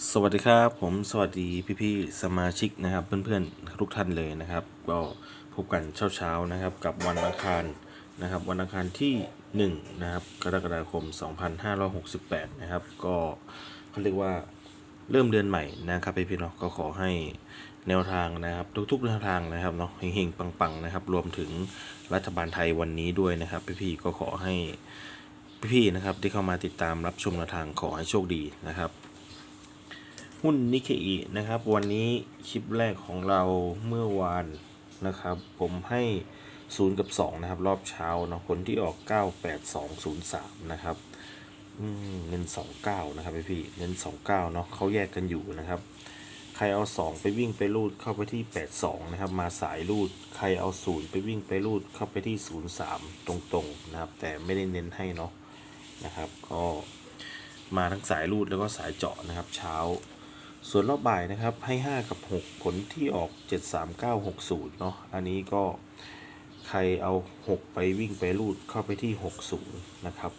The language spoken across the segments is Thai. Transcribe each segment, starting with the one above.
สวัสดีครับผมสวัสดีพี่ๆสมาชิกนะครับเพื่อนๆทุกท่านเลยนะครับก็พบกันเช้าๆนะครับกับวันอังคารนะครับวันอังคารที่1นะครับกรกฎาคม 2568นะครับก็เขาเรียกว่าเริ่มเดือนใหม่นะครับพี่ๆเนาะก็ขอให้แนวทางนะครับทุกๆแนวทางนะครับเนาะเฮงๆปังๆนะครับรวมถึงรัฐบาลไทยวันนี้ด้วยนะครับพี่ๆก็ขอให้พี่ๆนะครับที่เข้ามาติดตามรับชมแนวทางขอให้โชคดีนะครับ หุ้นนิเคอีนะครับ วันนี้คลิปแรกของเราเมื่อวานนะครับ ผมให้ 0 กับ 2 นะครับ รอบเช้าเนาะผลที่ออก 98203 นะครับเงิน 29 นะครับพี่พี่เงิน 29 เนาะเขาแยกกันอยู่นะครับ ใครเอา 2 ไปวิ่งไปรูดเข้าไปที่ 82 นะครับ มาสายรูด ใครเอา 0 ไปวิ่งไปรูดเข้าไปที่ 03 ตรงๆนะครับ แต่ไม่ได้เน้นให้เนาะนะครับ ก็มาทั้งสายรูดแล้วก็สายเจาะนะครับ เช้า ส่วนรอบบ่ายนะครับให้ 5 กับ 6 ผลที่ออก 73960 เนาะอันนี้ก็ใครเอา 6 ไปวิ่งไปรูดเข้าไปที่ 60 นะครับ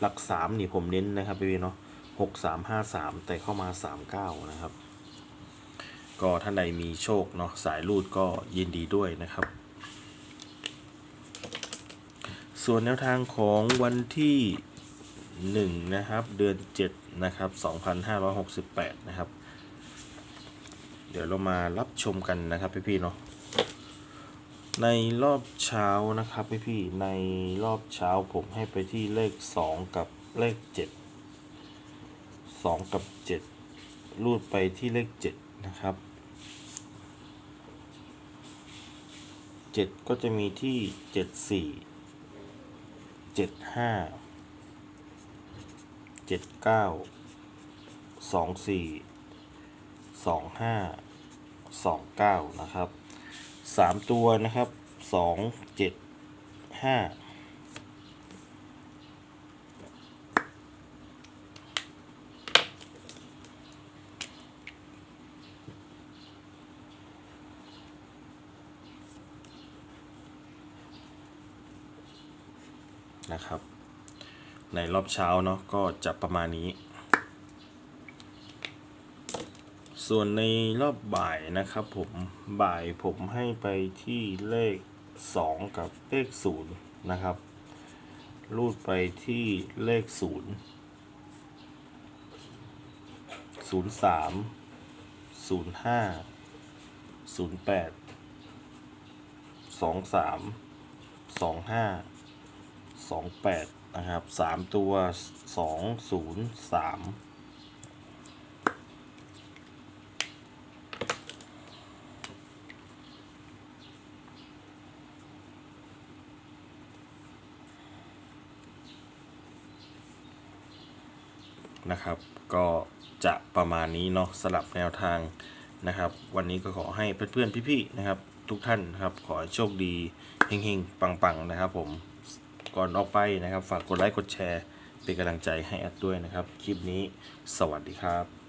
หลัก 3 นี่ผมเน้นนะครับพี่เนาะ6 3 5 3 แต่เข้ามา 39 นะครับ ก็ท่านใดมีโชคเนาะสายรูดก็ยินดีด้วยนะครับ ส่วนแนวทางของวันที่1นะครับ เดือน 7 นะครับ 2568 นะครับ เดี๋ยวเรามารับชมกันนะครับพี่ๆเนาะในรอบเช้านะครับพี่ๆในรอบเช้าผมให้ไปที่เลข 2 กับเลข 7 2 กับ 7 รูดไปที่เลข 7 นะครับ 7 ก็จะมีที่ 74 75 79 24 สองห้าสองเก้านะครับสามตัวนะครับสองเจ็ดห้านะครับ ในรอบเช้าเนาะก็จะประมาณนี้ ส่วนในรอบบ่ายนะครับผมบ่ายผมให้ไปที่เลข 2 กับเลข 0 นะครับ รูดไปที่เลข 0 0 3 0 5 0 8 2 3 2 5 2 8 นะครับ 3 ตัว 2 นะครับ ก็จะประมาณนี้เนาะสลับแนวทางนะครับ วันนี้ก็ขอให้เพื่อนๆพี่ๆนะครับ ทุกท่านนะครับ ขอโชคดีเฮงๆ ปังๆนะครับ ผมก่อนออกไปนะครับ ฝากกดไลค์กดแชร์ เป็นกำลังใจให้แอดด้วยนะครับ คลิปนี้สวัสดีครับ